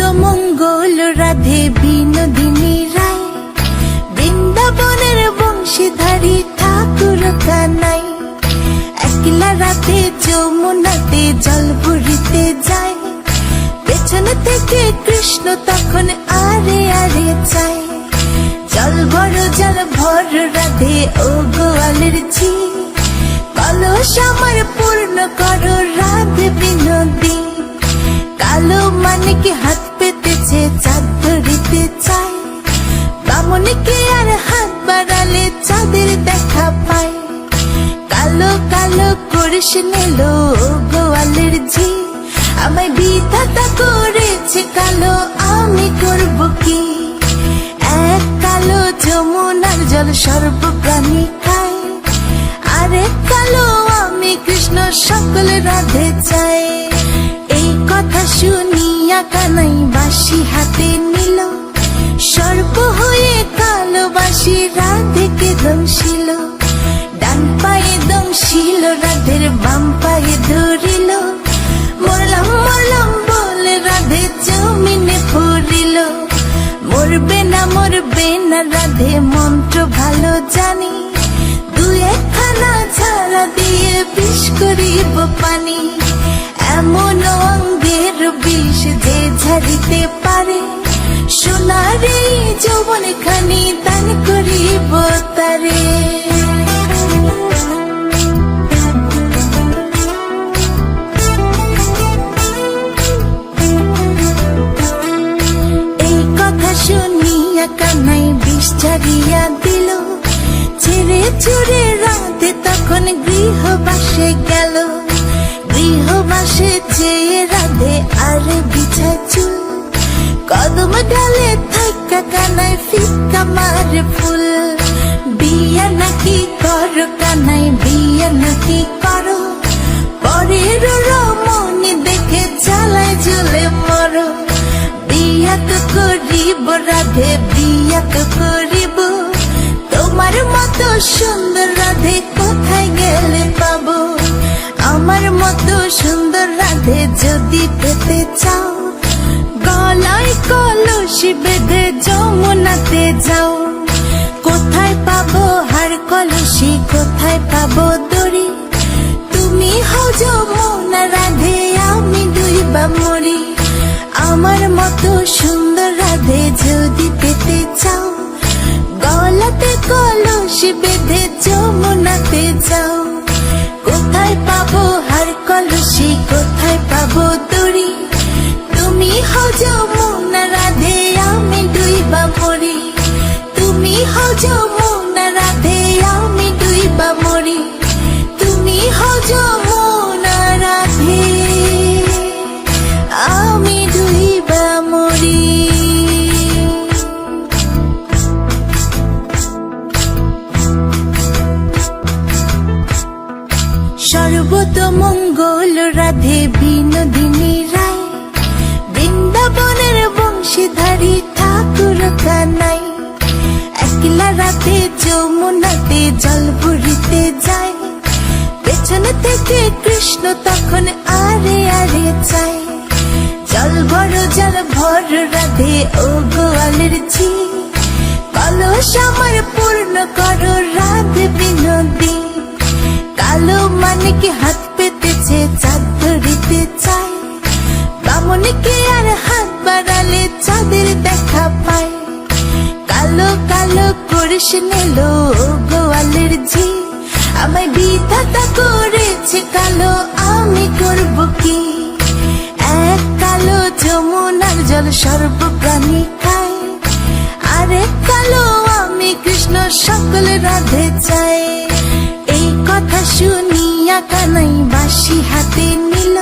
মঙ্গল রাধে বিনোদিনী রায়। বৃন্দাবনের বংশীধারী ঠাকুর কানাই। একলা রাতে যমুনাতে জল ভরিতে যায়। পেছন থেকে কৃষ্ণ তখন আরে আরে চায়। জল বড় জল ভর, রাধে ও গোয়ালের ঝি। কলস আমার পূর্ণ করো রাধে বিনোদী কালো মানিকে হাত পেতেছে চাঁদ ধরিতে চায় বামনকে আর হাত বাড়ালে চাঁদের দেখা পায়। কালো কালো করিস নিল গোয়ালের ঝি, আমায় বিধাতা করেছে কালো, আমি করব কি? এক কালো যমুনার জল সর্বপ্রাণী খায়, আরেক কালো আমি কৃষ্ণ সকল রাধে চাই। কানাই বাসি হাতে নিল। সর্প হয়ে কালো বাসি রাধেকে দংশিল ডান পায়ে দংশিল, রাধের বাম পায়ে ধরিল। মরলাম মরলাম বলে রাধে জমিনে পড়িল মরবে না মরবে না রাধে, মন্ত্র ভালো জানি। দু একখানা ঝাড়া দিয়ে বিষ করিব পানি। ঝাড়িতে পারে। সোনার যৌবন খানি দান করিব তারে। এই কথা শুনিয়া কানাই বিষ দিল। ছেড়ে ছুড়ে রাতে তখন গৃহবাসে গেল। গৃহবাসে চেয়ে রাধে আর বিছা কদম ডালে থাকা ফিকা মার ফুল বিয়া নাকি করো কানাই বিয়া নাকি পরের রমণী দেখে বিয়া তো করিব রাধে বিয়া তো করিব তোমার মতো সুন্দর রাধে কোথায় গেলে পাবো? আমার মতো সুন্দর রাধে যদি পেতে চাও, গলায় কলসি বেঁধে যমুনাতে যাও। কোথায় পাবো হার কলসি, কোথায় পাবো দড়ি? তুমি হও যমুনা রাধে, আমি দুইবা মরি। আমার মতো সুন্দর রাধে যদি পেতে চাও, গলাতে কলসি বেঁধে যমুনাতে যাও। কোথায় পাবো হার কলসি তুমি হও যমুনা রাধে, আমি তুমি যমুনা রাধে, আমি দুইবা মরি তুমি যমুনা রাধে, আমি দুইবা মরি সর্বত মঙ্গল রাধে বিনোদিনী রায় বৃন্দাবনের বংশীধারী ঠাকুর কানাই একলা রাতে যমুনাতে জল ভরিতে যায়। পেছন থেকে কৃষ্ণ তখন আরে আরে চায়। জল ভর জল ভর, রাধে ও গোয়ালের ঝি। কলস আমার পূর্ণ করো রাধে বিনোদী। কালো মানিকে হাত করিস নিল গোয়ালের ঝি আমায় বিধাতা করেছে কালো, আমি করব কি? এক কালো যমুনার জল সর্বপ্রাণী খায়। আরেক কালো আমি কৃষ্ণ সকল রাধে চাই এই কথা শুনিয়া কানাই বাসি হাতে নিল।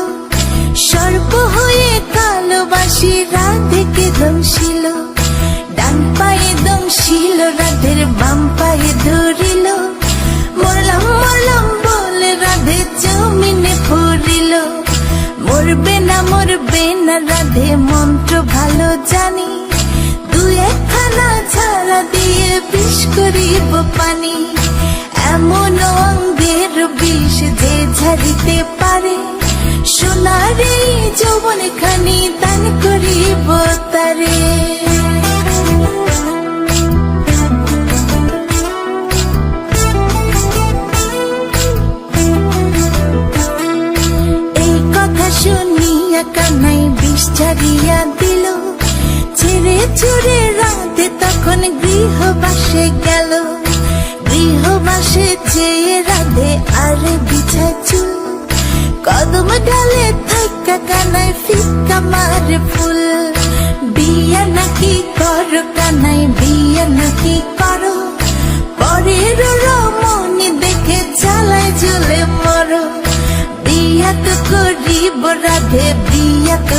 সর্প হয়ে কালো বাসি রাধেকে দংশিল ডান পায়ে দংশিল, রাধের বাম পায়ে ধরিল। মরলাম মরলাম বলে রাধে জমিনে পড়িল। মরবে না মরবে না রাধে, মন্ত্র ভালো জানি। দু একখানা ঝাড়া দিয়ে বিষ করিব পানি। এমন অঙ্গের বিষ যে ঝাড়িতে পারে। সোনার যৌবন খানি দান ছাড়িয়া দিল। ছেড়ে চুরে রাতে তখন গৃহবাসে গেল। গৃহবাসে চেয়ে রাধে আর বিছা কদম ডালে থাকা কানাই ফিকা মারে ফুল। বিয়া নাকি করো কানাই বিয়া নাকি করো। পরের রমণী দেখে চালায় জ্বলে মরো। বিয়া তো করিব রাধে, বিয়া তো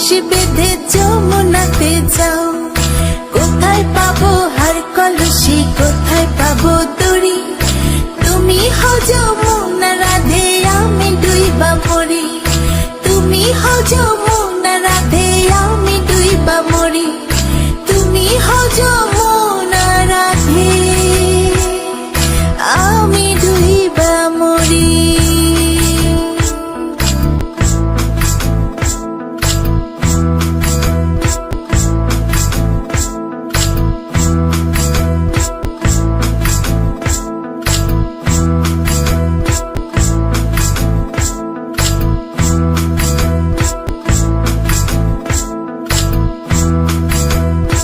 কলসি বেঁধে যমুনাতে যাও। কোথায় পাবো হার কলসি কোথায় পাবো দড়ি?